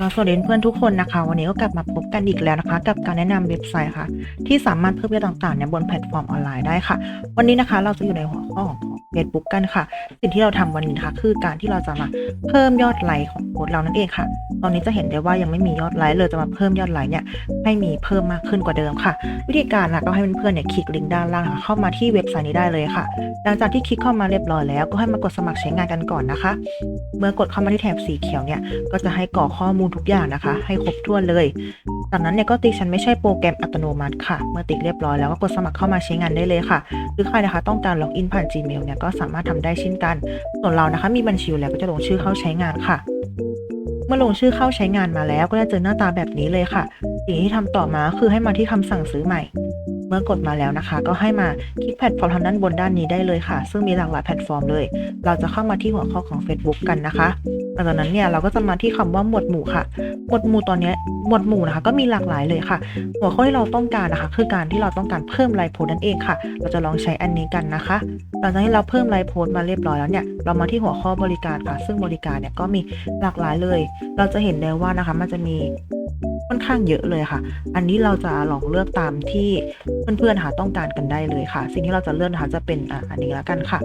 เราสวัสดีเพื่อนทุกคนนะคะ วันนี้ก็กลับมาพบกันอีกแล้วนะคะ กับการแนะนำเว็บไซต์ค่ะ ที่สามารถเพิ่มยอดต่างๆเนี่ยบนแพลตฟอร์มออนไลน์ได้ค่ะ วันนี้นะคะเราจะอยู่ในหัวข้อของ Facebook กันค่ะ สิ่งที่เราทำวันนี้นะคะ คือการที่เราจะมาเพิ่มยอดไลค์ของโพสเรานั่นเองค่ะ ตอนนี้จะเห็นได้ว่ายังไม่มียอดไลค์เลยจะมาเพิ่มยอดไลค์เนี่ยให้มีเพิ่มมากขึ้นกว่าเดิมค่ะ วิธีการนะก็ให้เพื่อนๆเนี่ยคลิกลิงก์ด้านล่างนะคะเข้ามาที่เว็บไซต์นี้ได้เลยค่ะ หลังจากที่คลิกเข้ามาเรียบร้อยแล้ว ก็ให้มากดสมัครใช้งานกันก่อนนะคะ เมื่อกดเข้ามาที่แถบสีเขียวเนี่ยก็จะให้กรอกข้อมูลทุกอย่างนะคะ ให้ครบถ้วนเลยจากนั้นเนี่ยก็ติ๊กฉันไม่ใช่โปรแกรมอัตโนมัติค่ะ เมื่อติ๊กเรียบร้อยแล้วก็กดสมัครเข้ามาใช้งานได้เลยค่ะ หรือใครนะคะต้องการล็อกอินผ่าน Gmail เนี่ยก็สามารถทำได้เช่นกัน ส่วนเรานะคะมีบัญชีอยู่แล้วก็จะลงชื่อเข้าใช้งานค่ะ เมื่อลงชื่อเข้าใช้งานมาแล้วก็จะเจอหน้าตาแบบนี้เลยค่ะ สิ่งที่ทำต่อมาคือให้มาที่คำสั่งซื้อใหม่ เมื่อกดมาแล้วนะคะ ก็ให้มาคลิกแพลตฟอร์มทางด้านบนด้านนี้ได้เลยค่ะ ซึ่งมีหลากหลายแพลตฟอร์มเลย เราจะเข้ามาที่หัวข้อของ Facebook กันนะคะหลังจากนั้นเนี่ยเราก็จะมาที่คำว่าหมวดหมู่ค่ะ หมวดหมู่ตอนนี้หมวดหมู่นะคะ ก็มีหลากหลายเลยค่ะ หัวข้อที่เราต้องการนะคะ คือการที่เราต้องการเพิ่มไลฟ์โพสต์นั่นเองค่ะ เราจะลองใช้อันนี้กันนะคะหลังจากที่เราเพิ่มไลฟ์โพสต์มาเรียบร้อยแล้วเนี่ยเรามาที่หัวข้อบริการค่ะ ซึ่งบริการเนี่ยก็มีหลากหลายเลย เราจะเห็นได้ว่านะคะมันจะมี ค่อนข้างเยอะเลยค่ะ อันนี้เราจะลองเลือกตามที่เพื่อนๆหาต้องการกันได้เลยค่ะ สิ่งที่เราจะเลือกนะคะจะเป็นอะอันนี้แล้วกันค่ะ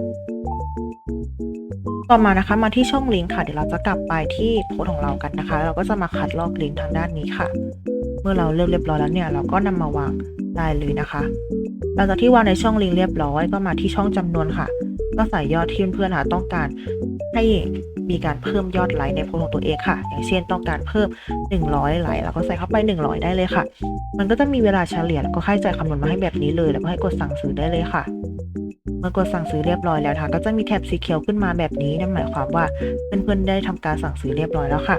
ต่อมานะคะมาที่ช่องลิงก์ค่ะเดี๋ยวเราจะกลับไปที่โพสของเรากันนะคะ เราก็จะมาคัดลอกลิงก์ทางด้านนี้ค่ะ เมื่อเราเลือกเรียบร้อยแล้วเนี่ย เราก็นำมาวางได้เลยนะคะหลังจากที่วางในช่องลิงก์เรียบร้อยก็มาที่ช่องจำนวนค่ะ ก็ใส่ยอดที่เพื่อนๆหาต้องการให้มีการเพิ่มยอดไลค์ในโพสของตัวเองค่ะ อย่างเช่นต้องการเพิ่ม 100 ไลค์เราก็ใส่เข้าไป 100 ได้เลยค่ะ มันก็จะมีเวลาเฉลี่ยแล้วก็ค่าใช้จ่ายคำนวณมาให้แบบนี้เลย แล้วก็ให้กดสั่งซื้อได้เลยค่ะเมื่อกดสั่งซื้อเรียบร้อยแล้วนะคะก็จะมีแท็บสีเขียวขึ้นมาแบบนี้นั่นหมายความว่าเพื่อนๆได้ทำการสั่งซื้อเรียบร้อยแล้วค่ะ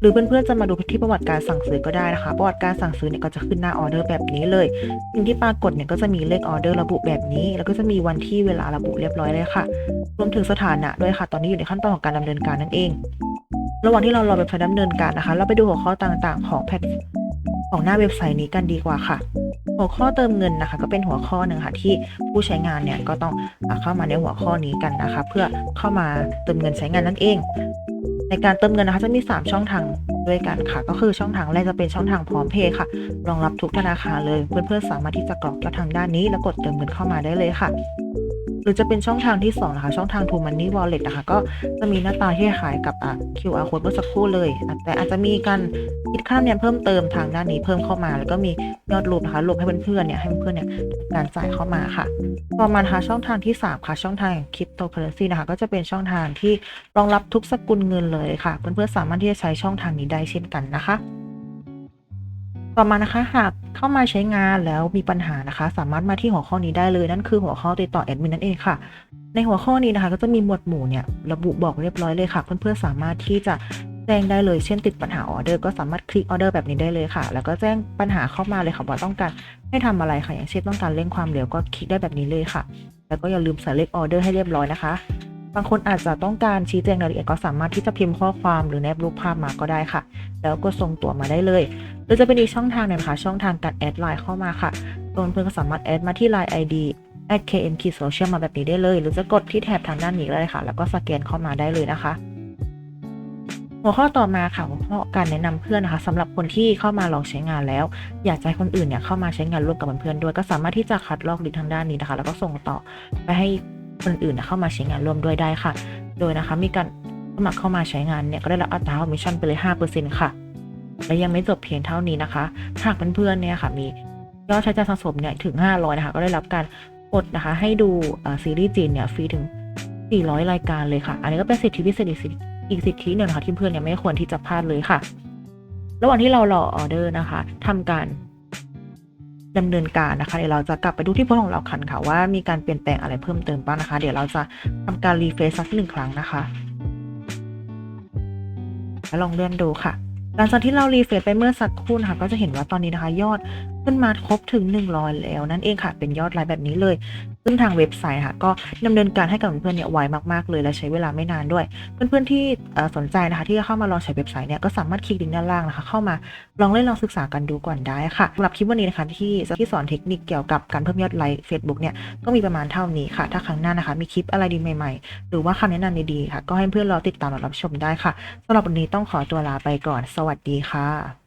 หรือเพื่อนๆจะมาดูที่ประวัติการสั่งซื้อก็ได้นะคะ ประวัติการสั่งซื้อเนี่ยก็จะขึ้นหน้าออเดอร์แบบนี้เลยสิ่งที่ปรากฏเนี่ยก็จะมีเลขออเดอร์ระบุแบบนี้ แล้วก็จะมีวันที่เวลาระบุเรียบร้อยเลยค่ะ รวมถึงสถานะด้วยค่ะ ตอนนี้อยู่ในขั้นตอนของการดำเนินการนั่นเอง ระหว่างที่เรารอเว็บไซต์ดำเนินการนะคะ เราไปดูหัวข้อต่างๆ ของแพลตของหน้าเว็บไซต์นี้กันดีกว่าค่ะ หัวข้อเติมเงินนะคะ ก็เป็นหัวข้อหนึ่งค่ะ ที่ผู้ใช้งานเนี่ยก็ต้องเข้ามาในหัวข้อนี้กันนะคะ เพื่อเข้ามาเติมเงินใช้งานนั่นเอง ในการเติมเงินนะคะจะมี 3 ช่องทางด้วยกันค่ะ ก็คือช่องทางแรกจะเป็นช่องทางพร้อมเพย์ค่ะรองรับทุกธนาคารเลย เพื่อนๆสามารถที่จะกรอกยองทางด้านนี้ แล้วกดเติมเงินเข้ามาได้เลยค่ะ รือจะเป็นช่องทางที่2นะคะ ช่องทาง True Money Wallet นะคะ ก็จะมีหน้าตาที่คล้ายกับ QR code เมื่อสักครู่เลย แต่อาจจะมีการคิดค่าเนียเพิ่มเติมทางด้านนี้เพิ่มเข้ามา แล้วก็มียอดรวมนะคะรวมให้เพื่อนๆเนี่ยให้เพื่อนๆเนี่ยทำการจ่ายเข้ามาค่ะ ต่อมานะคะช่องทางที่ 3 ค่ะ ช่องทางคริปโตเคอเรนซีนะคะ ก็จะเป็นช่องทางที่รองรับทุกสกุลเงินเลยค่ะ เพื่อนๆสามารถที่จะใช้ช่องทางนี้ได้เช่นกันนะคะ ต่อมานะคะหากเข้ามาใช้งานแล้วมีปัญหานะคะ สามารถมาที่หัวข้อนี้ได้เลยนั่นคือหัวข้อติดต่อแอดมินนั่นเองค่ะ ในหัวข้อนี้นะคะก็จะมีหมวดหมู่เนี่ยระบุบอกเรียบร้อยเลยค่ะ เพื่อนๆสามารถที่จะแจ้งได้เลยเช่นติดปัญหาออเดอร์ก็สามารถคลิกออเดอร์แบบนี้ได้เลยค่ะ แล้วก็แจ้งปัญหาเข้ามาเลยค่ะว่าต้องการให้ทำอะไรค่ะอย่างเช่นต้องการเร่งความเร็วก็คลิกได้แบบนี้เลยค่ะ แล้วก็อย่าลืมใส่เลขออเดอร์ให้เรียบร้อยนะคะ บางคนอาจจะต้องการชี้แจงรายละเอียดก็สามารถที่จะพิมพ์ข้อความหรือแนบรูปภาพมาก็ได้ค่ะ แล้วก็ส่งตัวมาได้เลยหรือจะเป็นอีกช่องทางหนึงนะคะช่องทางการแอดไลน์เข้ามาค่ะตัวเพื่อนก็สามารถแอดมาที่ Line ID at km k social มาแบบนี้ได้เลย หรือจะกดที่แถบทางด้านนี้ก็ได้ค่ะ แล้วก็สแกนเข้ามาได้เลยนะคะ หัวข้อต่อมาค่ะหัวข้อการแนะนำเพื่อนนะคะสำหรับคนที่เข้ามาลองใช้งานแล้ว อยากจะให้คนอื่นเนี่ยเข้ามาใช้งานร่วมกับเพื่อนๆด้วย ก็สามารถที่จะคัดลอกลิงก์ทางด้านนี้นะคะ แล้วก็ส่งต่อไปให้ คนอื่นเข้ามาใช้งานร่วมด้วยได้ค่ะ โดยนะคะมีการสมัครเข้ามาใช้งานเนี่ยก็ได้รับอัตราคอมมิชชั่นไปเลย 5%ค่ะ และยังไม่จบเพียงเท่านี้นะคะ หากเพื่อนๆเนี่ยค่ะมียอดใช้จ่ายสะสมเนี่ยถึง 500 นะคะ ก็ได้รับการกดนะคะ ให้ดูซีรีส์จีนเนี่ยฟรีถึง 400 รายการเลยค่ะ อันนี้ก็เป็นสิทธิพิเศษอีกสิอีกสิทธิหนึ่งนะคะที่เพื่อนเนี่ยไม่ควรที่จะพลาดเลยค่ะ ระหว่างที่เรารอออเดอร์นะคะทำการ ดำเนินการนะคะ เดี๋ยวเราจะกลับไปดูที่โพสต์ของเราคันค่ะว่ามีการเปลี่ยนแปลงอะไรเพิ่มเติมบ้างนะคะ เดี๋ยวเราจะทำการรีเฟรชสักหนึ่งครั้งนะคะแล้วลองเลื่อนดูค่ะ หลังจากที่เรารีเฟรชไปเมื่อสักครู่นะคะก็จะเห็นว่าตอนนี้นะคะ ยอด ขึ้นมาครบถึง 100 แล้วนั่นเองค่ะ เป็นยอดไลน์แบบนี้เลย ซึ่งทางเว็บไซต์ค่ะ ก็ดำเนินการให้กับเพื่อนๆเนี่ยไวมากๆเลยและใช้เวลาไม่นานด้วย เพื่อนๆที่สนใจนะคะ ที่จะเข้ามาลองใช้เว็บไซต์เนี่ยก็สามารถคลิกลิงก์ด้านล่างนะคะ เข้ามาลองเล่นลองศึกษากันดูก่อนได้ค่ะสำหรับคลิปวันนี้นะคะที่ที่สอนเทคนิคเกี่ยวกับการเพิ่มยอดไลค์ Facebook เนี่ยก็มีประมาณเท่านี้ค่ะ ถ้าครั้งหน้านะคะ มีคลิปอะไรดีใหม่ๆ หรือว่าคำแนะนำดีๆค่ะ ก็ให้เพื่อนรอติดตามรับชมได้ค่ะสำหรับวันนี้ต้องขอตัวลาไปก่อน สวัสดีค่ะ